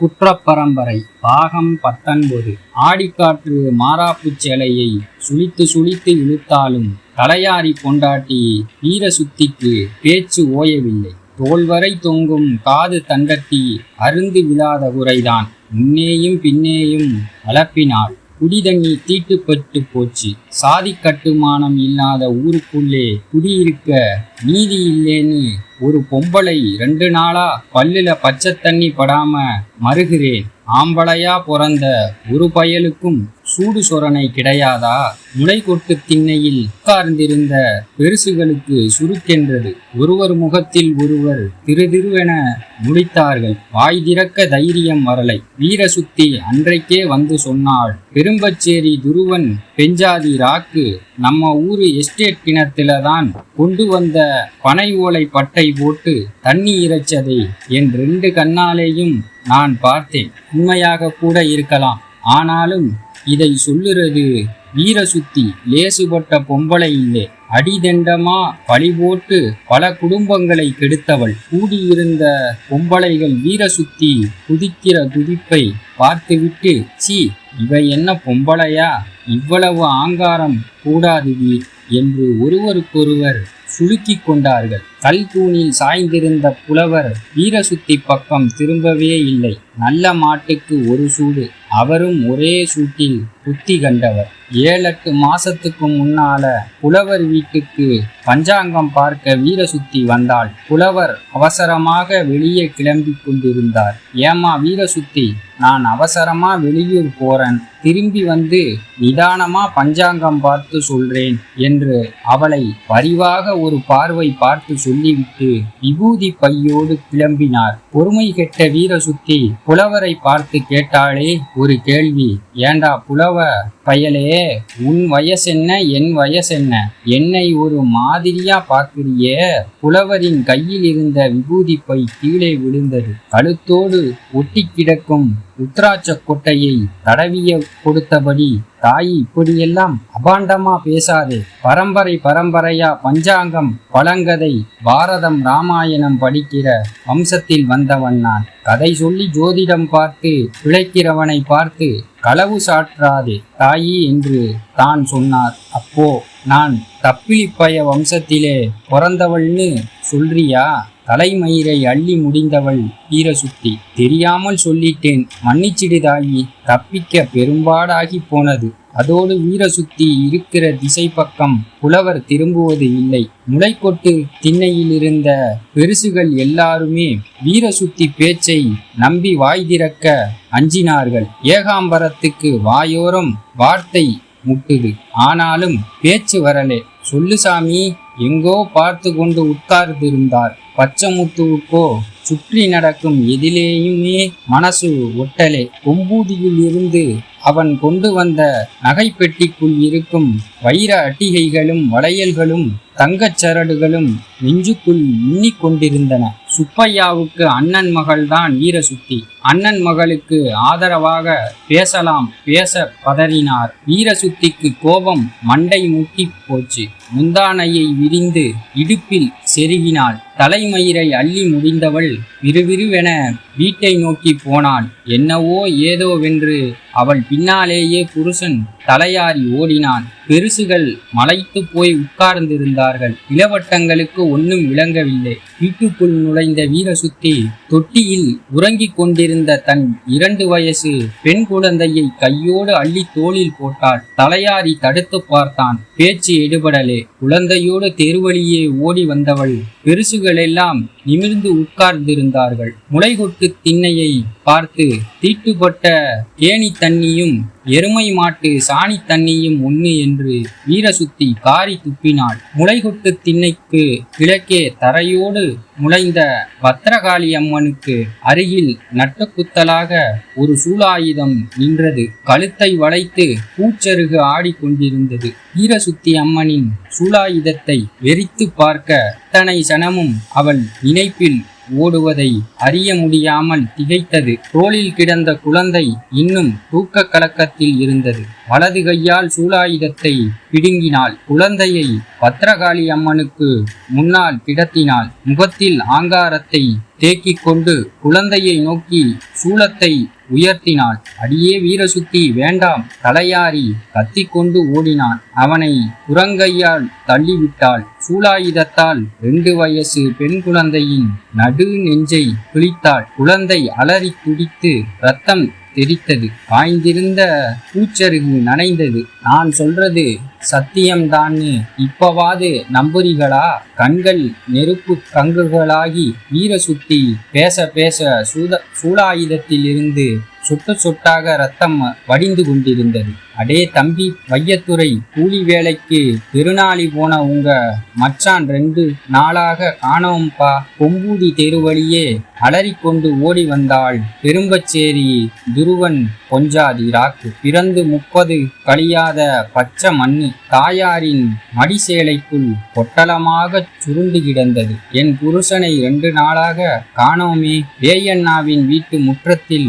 குற்றப்பரம்பரை பாகம் பத்தொன்பது. ஆடிக்காற்று மாறாப்புச் சேலையை சுழித்து சுழித்து இழுத்தாலும் தலையாரி கொண்டாட்டி வீர சுத்திக்கு பேச்சு ஓயவில்லை. தோல்வரை தொங்கும் காது தண்டட்டி அருந்து விழாத குறைதான் முன்னேயும் பின்னேயும் அலப்பினாள் குடிதண்ணி தீட்டுப்பட்டு போச்சு. சாதி கட்டுமானம் இல்லாத ஊருக்குள்ளே குடியிருக்க நீதி இல்லேன்னு ஒரு பொம்பளை ரெண்டு நாளா பல்லுல பச்சை தண்ணி படாம மறுகிறேன். ஆம்பளையா பிறந்த ஒரு பயலுக்கும் சூடு சொரணை கிடையாதா? முளை கொட்டு திண்ணையில் உட்கார்ந்திருந்த பெருசுகளுக்கு சுருக்கென்றது. ஒருவர் முகத்தில் ஒருவர் திருதிருவென முடித்தார்கள் வாய் திறக்க தைரியம் வரலை. வீரசுத்தி அன்றைக்கே வந்து சொன்னாள். பெரும்பச்சேரி துருவன் பெஞ்சாதி ராக்கு நம்ம ஊரு எஸ்டேட் கிணத்துல தான் கொண்டு வந்த பனை ஓலை பட்டை போட்டு தண்ணி இறைச்சதை என் ரெண்டு கண்ணாலேயும் நான் பார்த்தேன். உண்மையாக கூட இருக்கலாம். ஆனாலும் இதை சொல்லுறது வீர சுத்தி லேசுபட்ட பொம்பளை இல்லை அடிதண்டமா பழி போட்டு பல குடும்பங்களை கெடுத்தவள். கூடியிருந்த பொம்பளைகள் வீர சுத்தி குதிக்கிற குதிப்பை பார்த்துவிட்டு சி இவை என்ன பொம்பளையா? இவ்வளவு ஆங்காரம் கூடாது வீர் என்று ஒருவருக்கொருவர் சுளுக்கிக் கொண்டார்கள். கல் தூணில் சாய்ந்திருந்த புலவர் வீரசுத்தி பக்கம் திரும்பவே இல்லை. நல்ல மாட்டுக்கு ஒரு சூடு. அவரும் ஒரே சூட்டில் புத்தி கண்டவர். ஏழெட்டு மாசத்துக்கு முன்னால புலவர் வீட்டுக்கு பஞ்சாங்கம் பார்க்க வீரசுத்தி வந்தாள். புலவர் அவசரமாக வெளியே கிளம்பி கொண்டிருந்தார். ஏமா வீரசுத்தி நான் அவசரமா வெளியூர் போறேன். திரும்பி வந்து நிதானமா பஞ்சாங்கம் பார்த்து சொல்றேன் என்று அவளை பரிவாக ஒரு பார்வை பார்த்து சொல்லிவிட்டு விபூதி பையோடு கிளம்பினார். பொறுமை கெட்ட வீரசுத்தி புலவரை பார்த்து கேட்டாளே ஒரு கேள்வி. ஏண்டா புலவ? பயலே உன் வயசென்ன என் வயசென்ன என்னை? ஒரு மாதிரியா பார்க்கிறியே? புலவரின் கையில் இருந்த விபூதி பை கீழே விழுந்தது. கழுத்தோடு ஒட்டி கிடக்கும் ருத்ராட்ச கொட்டையை தடவிய கொடுத்தபடி தாயி இப்படியெல்லாம் அபாண்டமா பேசாதே. பரம்பரை பரம்பரையா பஞ்சாங்கம் பழங்கதை பாரதம் ராமாயணம் படிக்கிற வம்சத்தில் வந்தவன் நான். கதை சொல்லி ஜோதிடம் பார்த்து பிழைக்கிறவனை பார்த்து களவு சாற்றாதே. தாயி என்று தான் சொன்னார். அப்போ நான் தப்பிலிப்பய வம்சத்திலே பிறந்தவள்னு சொல்றியா? தலைமயிரை அள்ளி முடிந்தவள் வீரசுத்தி. தெரியாமல் சொல்லிட்டேன். மன்னிச்சிடுதாயி. தப்பிக்க பெரும்பாடாகி போனது. அதோடு வீரசுத்தி இருக்கிற திசை பக்கம் புலவர் திரும்புவது இல்லை. முளைக்கொட்டு திண்ணையில் இருந்த பெருசுகள் எல்லாருமே வீரசுத்தி பேச்சை நம்பி வாய் திறக்க அஞ்சினார்கள். ஏகாம்பரத்துக்கு வாயோரம் வார்த்தை முட்டுது. ஆனாலும் பேச்சு வரலே. சொல்லு சாமி எங்கோ பார்த்து கொண்டு உட்கார்ந்திருந்தார். பச்சமுத்துவுக்கோ சுற்றி நடக்கும் எதிலேயுமே மனசு ஒட்டலே. கொம்பூதியில் இருந்து அவன் கொண்டு வந்த நகைப்பெட்டிக்குள் இருக்கும் வைர அட்டிகைகளும் வளையல்களும் தங்கச் சரடுகளும் நெஞ்சுக்குள் மின்னிக் கொண்டிருந்தன சுப்பையாவுக்கு அண்ணன் மகள்தான் வீரசுத்தி. அண்ணன் மகளுக்கு ஆதரவாக பேசலாம் பேச பதறினார். வீரசுத்திக்கு கோபம் மண்டை முட்டி போச்சு. முந்தானையை விரிந்து இடுப்பில் செருகினாள். தலைமயிரை அள்ளி முடிந்தவள் விறுவிறுவென வீட்டை நோக்கி போனாள். என்னவோ ஏதோவென்று அவள் பின்னாலேயே புருஷன் தலையாரி ஓடினான். பெருசுகள் மலைத்து போய் உட்கார்ந்திருந்தார்கள். இளவட்டங்களுக்கு ஒன்றும் விளங்கவில்லை. வீட்டுக்குள் நுழைந்த வீரசுத்தி தொட்டியில் உறங்கிக் கொண்டிருந்த தன் இரண்டு வயசு பெண் குழந்தையை கையோடு அள்ளி தோளில் போட்டாள் தலையாரி தடுத்து பார்த்தான். பேச்சு எடுபடலே குழந்தையோடு தெருவழியே ஓடி வந்தவள். பெருசுகளெல்லாம் நிமிர்ந்து உட்கார்ந்திருந்தார்கள். முளைகொட்டு திண்ணையை பார்த்து தீட்டுப்பட்ட கேணி தண்ணியும் எருமை மாட்டு சாணி தண்ணியும் ஒண்ணு என்று வீரசுத்தி காரி துப்பினாள். முளைகொட்டு திண்ணைக்கு கிழக்கே தரையோடு முளைந்த பத்திரகாளி அம்மனுக்கு அருகில் நட்டுக்குத்தலாக ஒரு சூலாயுதம் நின்றது. கழுத்தை வளைத்து பூச்சருகு ஆடிக்கொண்டிருந்தது. வீரசுத்தி அம்மனின் சூலாயுதத்தை வெறித்து பார்க்க அத்தனை சனமும் அவள் நினைப்பில் ஓடுவதை அறிய முடியாமல் திகைத்தது. தோளில் கிடந்த குழந்தை இன்னும் தூக்க கலக்கத்தில் இருந்தது. வலது கையால் சூலாயுதத்தை பிடுங்கினாள். குழந்தையை பத்ரகாளி அம்மனுக்கு முன்னால் கிடத்தினாள். முகத்தில் ஆங்காரத்தை தேக்கிக் கொண்டு குழந்தையை நோக்கி சூலத்தை உயர்த்தினாள் அடியே வீரசுத்தி வேண்டாம். தலையாரி கத்திக்கொண்டு ஓடினான். அவனை புறங்கையால் தள்ளிவிட்டாள். சூலாயுதத்தால் ரெண்டு வயசு பெண் குழந்தையின் நடு நெஞ்சை கிழித்தாள். குழந்தை அலறி துடித்து ரத்தம் தெரித்தது காய்ந்திருந்த பூச்சருகு நனைந்தது. நான் சொல்றது சத்தியம்தான்னு இப்பவாது நம்புறீகளா கண்கள் நெருப்பு கங்குகளாகி வீர சுட்டி பேச பேச சூத சூடாயுதத்திலிருந்து சொட்டு சொட்டாக ரத்தம் வடிந்து கொண்டிருந்தது. அடே தம்பி வையத்துறை கூலி வேலைக்கு திருநாளி போன உங்க மச்சான் ரெண்டு நாளாக காணவும்பா கொம்பூதி தெரு வழியே அலறிக்கொண்டு ஓடி வந்தாள் பெரும்பச்சேரி துருவன் கொஞ்சாதி ராக்கு பிறந்து முப்பது கழியாத பச்சை மண்ணு தாயாரின் மடிசேலைக்குள் பொட்டலமாக சுருண்டு கிடந்தது. என் புருஷனை ரெண்டு நாளாக காணோமே. வேயண்ணாவின் வீட்டு முற்றத்தில்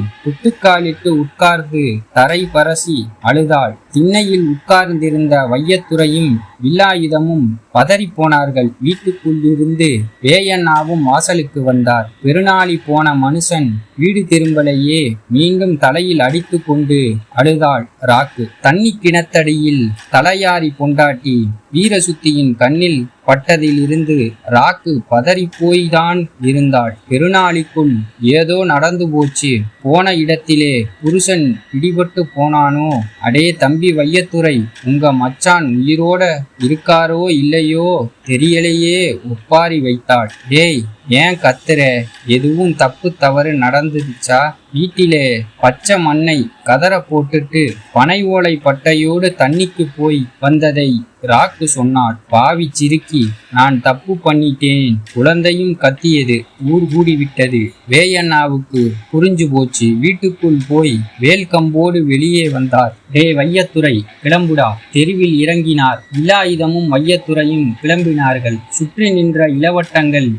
முக்காலிட்டு உட்கார்ந்து தரை பரசி அழுதாள். திண்ணையில் உட்கார்ந்திருந்த வையத்துறையும் வில்லாயுதமும் பதறிப்போனார்கள் வீட்டுக்குள்ளிருந்து வேயண்ணாவும் வாசலுக்கு வந்தார். பெருநாளி போன மனுஷன் வீடு திரும்பலையே மீண்டும் தலையில் அடித்து கொண்டு அழுதாள் ராக்கு. தண்ணி கிணத்தடியில் தலையாரி பொண்டாட்டி வீரசுத்தியின் கண்ணில் பட்டதிலிருந்து ராக்கு பதறிப்போய்தான் இருந்தாள். பெருநாளிக்குள் ஏதோ நடந்து போச்சு. போன இடத்திலே புருஷன் பிடிபட்டு போனானோ அடே தம்பி வையத்துறை உங்க மச்சான் உயிரோட இருக்காரோ இல்லையோ தெரியலையே ஒப்பாரி வைத்தாள். டேய் ஏன் கத்துற? எதுவும் தப்பு தவறு நடந்துடுச்சா? வீட்டிலே பச்சை மண்ணை கதற போட்டுட்டு பனை ஓலை பட்டையோடு தண்ணிக்கு போய் வந்ததை ராக்கு சொன்னார். பாவி சிறுக்கி நான் தப்பு பண்ணிட்டேன். குழந்தையும் கத்தியது ஊர் கூடி விட்டது வேயண்ணாவுக்கு புரிஞ்சு போச்சு. வீட்டுக்குள் போய் வேல் கம்போடு வெளியே வந்தார். டே வையத்துறை கிளம்புடா. தெருவில் இறங்கினார். இலாயுதமும் வையத்துறையும் கிளம்பினார்கள். சுற்றி நின்ற இளவட்டங்கள்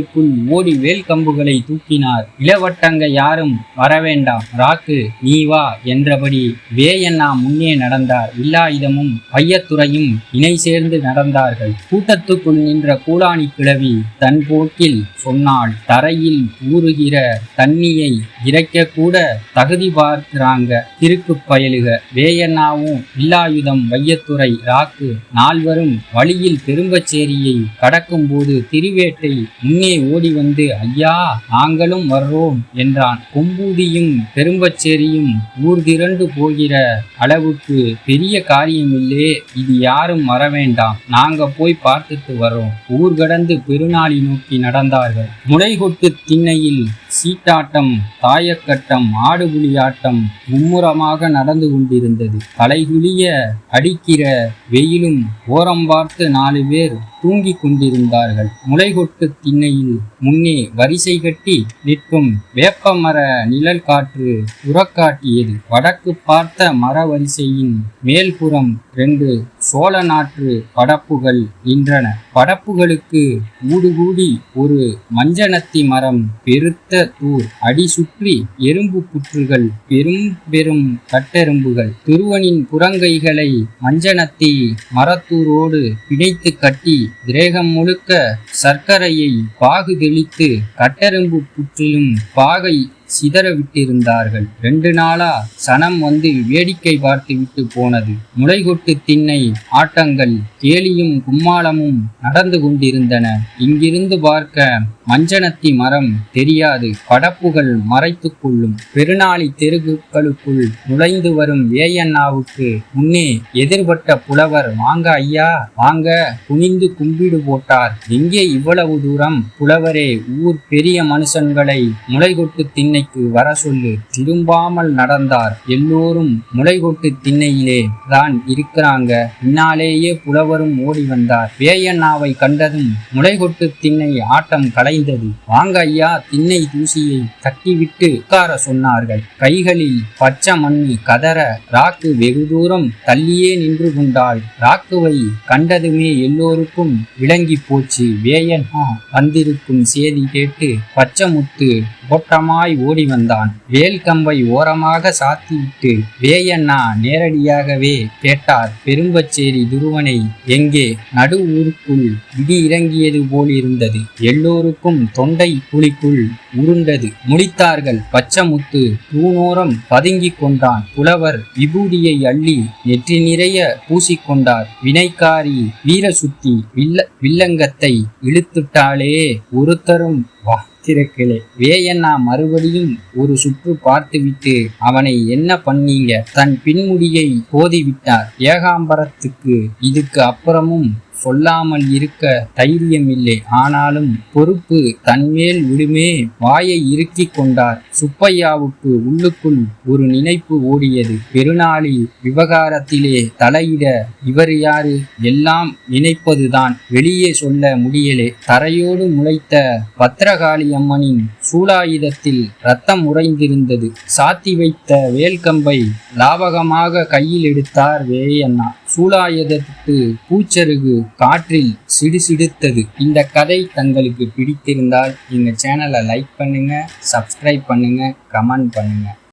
வீடுகளுக்குள் ஓடி வேல் கம்புகளை தூக்கினார். இளவட்டங்க யாரும் வரவேண்டாம். ராக்கு நீ வா என்றபடி வேயண்ணா முன்னே நடந்தார். இல்லாயுதமும் பையத்துறையும் இணை சேர்ந்து நடந்தார்கள். கூட்டத்துக்குள் நின்ற கூலாணி கிழவி தன் போக்கில் சொன்னாள் தரையில் ஊறுகிற தண்ணியை இறைக்க கூட தகுதி பார்க்கிறாங்க. திருக்கு பயலுக. வேயண்ணாவும் இல்லாயுதம் வையத்துறை ராக்கு நால்வரும் வழியில் பெரும்பச்சேரியை கடக்கும்போது திருவேட்டை முன்னே ஓடி வந்து ஐயா நாங்களும் வர்றோம் என்றான். கொம்பூதியும் பெரும்பச்சேரியும் ஊர் திரண்டு போகிற அளவுக்கு பெரிய காரியமில்லே இது யாரும் வர வேண்டாம் நாங்க போய் பார்த்துட்டு வர்றோம். ஊர் கடந்து பெருநாளி நோக்கி நடந்தார்கள். முளைகொட்டு திண்ணையில் சீட்டாட்டம் தாயக்கட்டம் ஆடுபுலி ஆட்டம் மும்முரமாக நடந்து கொண்டிருந்தது. தலைகுலிய அடிக்கிற வெயிலும் ஓரம் பார்த்து நாலு பேர் தூங்கிக் கொண்டிருந்தார்கள். முளைகொட்டு திண்ணையில் mean முன்னே வரிசை கட்டி நிற்கும் வேப்பமர நிழல் காற்று உரக்காட்டியது. வடக்கு பார்த்த மர வரிசையின் மேல்புறம் ரெண்டு சோழ நாற்று படப்புகள் நின்றன. படப்புகளுக்கு ஊடுகூடி ஒரு மஞ்சனத்தி மரம் பெருத்த தூர். அடி சுற்றி எறும்பு புற்றுகள் பெரும் பெரும் கட்டெரும்புகள் துருவனின் புறங்கைகளை மஞ்சனத்தி மரத்தூரோடு பிணைத்து கட்டி திரேகம் முழுக்க சர்க்கரையை பாகுதில் தெளித்து கட்டெரும்பு புற்றிலும் பாகை சிதற விட்டிருந்தார்கள் ரெண்டு நாளா சனம் வந்து வேடிக்கை பார்த்து விட்டு போனது. முளைகொட்டு திண்ணை ஆட்டங்கள் கேலியும் கும்மாளமும் நடந்து கொண்டிருந்தன. இங்கிருந்து பார்க்க மஞ்சனத்தி மரம் தெரியாது. படப்புகள் மறைத்து கொள்ளும். பெருநாளி தெருகுகளுக்குள் நுழைந்து வரும் வேயண்ணாவுக்கு முன்னே எதிர்பட்ட புலவர் வாங்க ஐயா வாங்க குனிந்து கும்பிடு போட்டார். எங்கே இவ்வளவு தூரம்? புலவரே ஊர் பெரிய மனுஷன்களை முளைகொட்டு திண்ணை திண்ணைக்கு வர சொல்லு திரும்பாமல் நடந்தார். எல்லோரும் முளைகொட்டு திண்ணையிலே தான் இருக்கிறாங்க. பின்னாலேயே புலவரும் ஓடி வந்தார். வேயண்ணாவை கண்டதும் முளைகொட்டு திண்ணை ஆட்டம் கலைந்தது. வாங்க ஐயா திண்ணை தூசியை தட்டிவிட்டு உட்கார சொன்னார்கள். கைகளில் பச்சை மண்ணு கதற ராக்கு வெகு தூரம் தள்ளியே நின்று கொண்டாள். ராக்குவை கண்டதுமே எல்லோருக்கும் விளங்கி போச்சு. வேயண்ணா வந்திருக்கும் சேதி கேட்டு பச்சமுத்து ஓட்டமாய் ஓடி வந்தான் வேல் கம்பை ஓரமாக சாத்திவிட்டு வேயண்ணா நேரடியாகவே கேட்டார். பெரும்பச்சேரி துருவனை எங்கே? நடு ஊருக்குள் இடி இறங்கியது போல் இருந்தது எல்லோருக்கும் தொண்டை குழிக்குள் உருண்டது. முடித்தார்கள். பச்சமுத்து தூணோரம் பதுங்கிக் கொண்டான். புலவர் விபூதியை அள்ளி நெற்றி நிறைய பூசிக்கொண்டார். வினைக்காரி வீரசுத்தி வில்ல வில்லங்கத்தை இழுத்துட்டாலே ஒருத்தரும். வா திறக்கலே வேயண்ணா மறுபடியும் ஒரு சுற்று பார்த்துவிட்டு அவனை என்ன பண்ணீங்க? தன் பின்முடியை போதிவிட்டார் ஏகாம்பரத்துக்கு இதுக்கு அப்புறமும் சொல்லாமல் இருக்க தைரியம் இல்லை ஆனாலும் பொறுப்பு தன்மேல் விடுமே. வாயை இறுக்கி கொண்டார். சுப்பையாவுக்கு உள்ளுக்குள் ஒரு நினைப்பு ஓடியது. பெருநாளி விவகாரத்திலே தலையிட இவர் யாரு? எல்லாம் நினைப்பதுதான். வெளியே சொல்ல முடியலே. தரையோடு முளைத்த பத்திரகாளி அம்மனின் சூலாயுதத்தில் ரத்தம் உறைந்திருந்தது. சாத்தி வைத்த வேல்கம்பை லாபகமாக கையில் எடுத்தார் வேயண்ணா. சூலாயுதத்து பூச்சருகு காற்றில் சிடுசிடுத்தது. இந்த கதை தங்களுக்கு பிடித்திருந்தால் எங்கள் சேனலை லைக் பண்ணுங்கள் சப்ஸ்கிரைப் பண்ணுங்கள் கமெண்ட் பண்ணுங்கள்